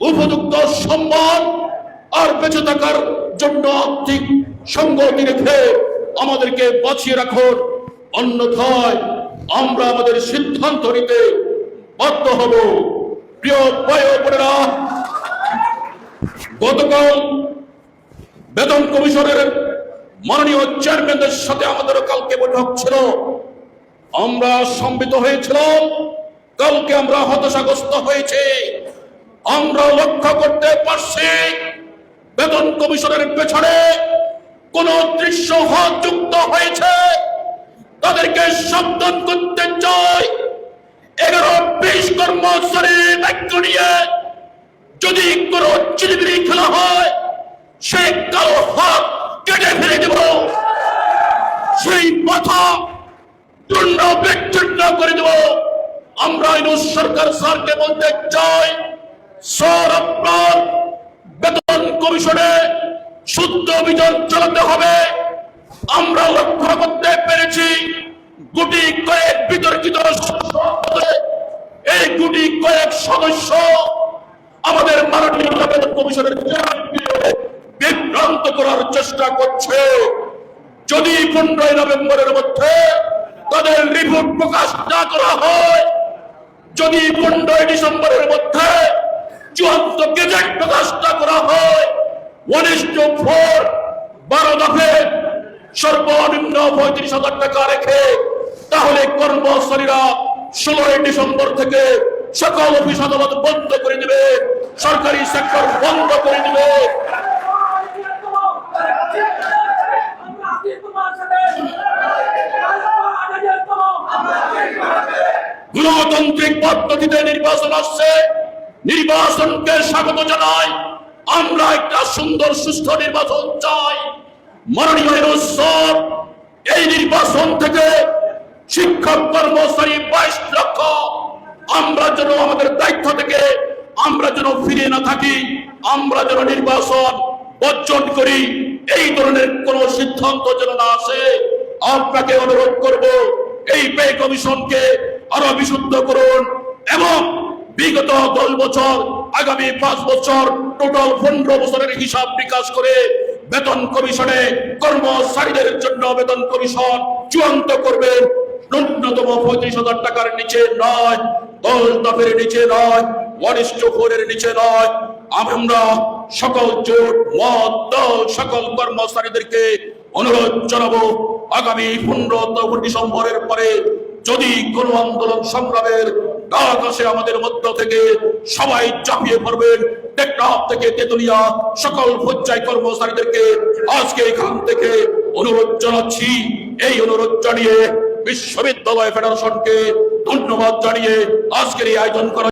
উপযুক্ত সম্মান আর বেঁচে থাকার জন্য আর্থিক সঙ্গতি রেখে আমাদেরকে বাঁচিয়ে রাখুন। অন্যথায় আমরা আমাদের সিদ্ধান্ত নিতে বাধ্য হব। গতকাল বেতন কমিশনের মাননীয় চেয়ারম্যানদের সাথে আমাদের কালকে বৈঠক ছিল। আমরা সম্মিত হয়েছিলাম। কালকে আমরা হতাশাগ্রস্ত হয়েছে। আমরা লক্ষ্য করতে পারছি, বেতন কমিশনের পেছনে কোন দৃশ্য যুক্ত হয়েছে। তাদেরকে সাবধান করতে চাই। এগারো বিশ কর্মচারী দায়িত্ব নিয়ে যদি কোন চিলিবিলি খেলা হয় সেই কালো হাত কেটে ফেলে দেব। সেই মাথা চূর্ণ বিচ্ছিন্ন করে দেব। আমরা সরকার স্যারকে বলতে চাই স্যার বেতন কমিশনে শুদ্ধ অভিযান চালাতে হবে। আমরা লক্ষ্য করতে পেরেছি গুটি কয়েক বিতর্কিত এই গুটি কয়েক সদস্য আমাদের মাননীয় বেতন কমিশনের বিভ্রান্ত করার চেষ্টা করছে। যদি পনেরোই নভেম্বরের মধ্যে তাদের রিপোর্ট প্রকাশ না করা হয়, যদি পনেরোই ডিসেম্বরের মধ্যে চূড়ান্ত গেজেট প্রকাশ না করা হয় ওয়ান ইস টু ফোর বারো দফে সর্বনিম্ন পঁয়ত্রিশ হাজার টাকা রেখে, তাহলে কর্মচারীরা ষোলোই ডিসেম্বর থেকে সকল অফিস আদালত বন্ধ করে দিবে, সরকারি সেক্টর বন্ধ করে দিবে। গণতান্ত্রিক পদ্ধতিতে নির্বাচন আসছে। নির্বাচনকে স্বাগত জানাই। আমরা একটা সুন্দর সুস্থ নির্বাচন চাই। মাননীয় স্যার, এই নির্বাচন থেকে শিক্ষক কর্মচারী বাইশ লক্ষ। আমরা যেন আমাদের দায়িত্ব থেকে আমরা যেন ফিরে না থাকি আমরা যেন নির্বাচন বর্জন করি এই ধরনের কোন সিদ্ধান্ত যেন না আসে আপনাকে অনুরোধ করব এই পে কমিশনকে আরও বিশুদ্ধ করুন এবং বিগত দশ বছর, আগামী পাঁচ বছর টোটাল পনেরো বছরের হিসাব বিকাশ করে বেতন কমিশনে কর্মচারীদের জন্য বেতন কমিশন চূড়ান্ত করবেন ন্যূনতম পঁয়ত্রিশ হাজার টাকার নিচে নয়, দশ দফের নিচে নয় ওয়ান ইস টু ফোর এর নিচে নয়। আমরা সকল জোট, মত, দল, সকল কর্মচারীদেরকে অনুরোধ জানাব, আগামী পনেরো ডিসেম্বরের পরে যদি কোন আন্দোলন সংগ্রামের আসে আমাদের মধ্য থেকে। সবাই চাপিয়ে পড়বেন টেকনাফ থেকে তেতুলিয়া সকল পর্যায় কর্মচারীদেরকে আজকে এখান থেকে অনুরোধ জানাচ্ছি। এই অনুরোধ জানিয়ে বিশ্ববিদ্যালয় ফেডারেশনকে ধন্যবাদ জানিয়ে আজকের এই আয়োজন করা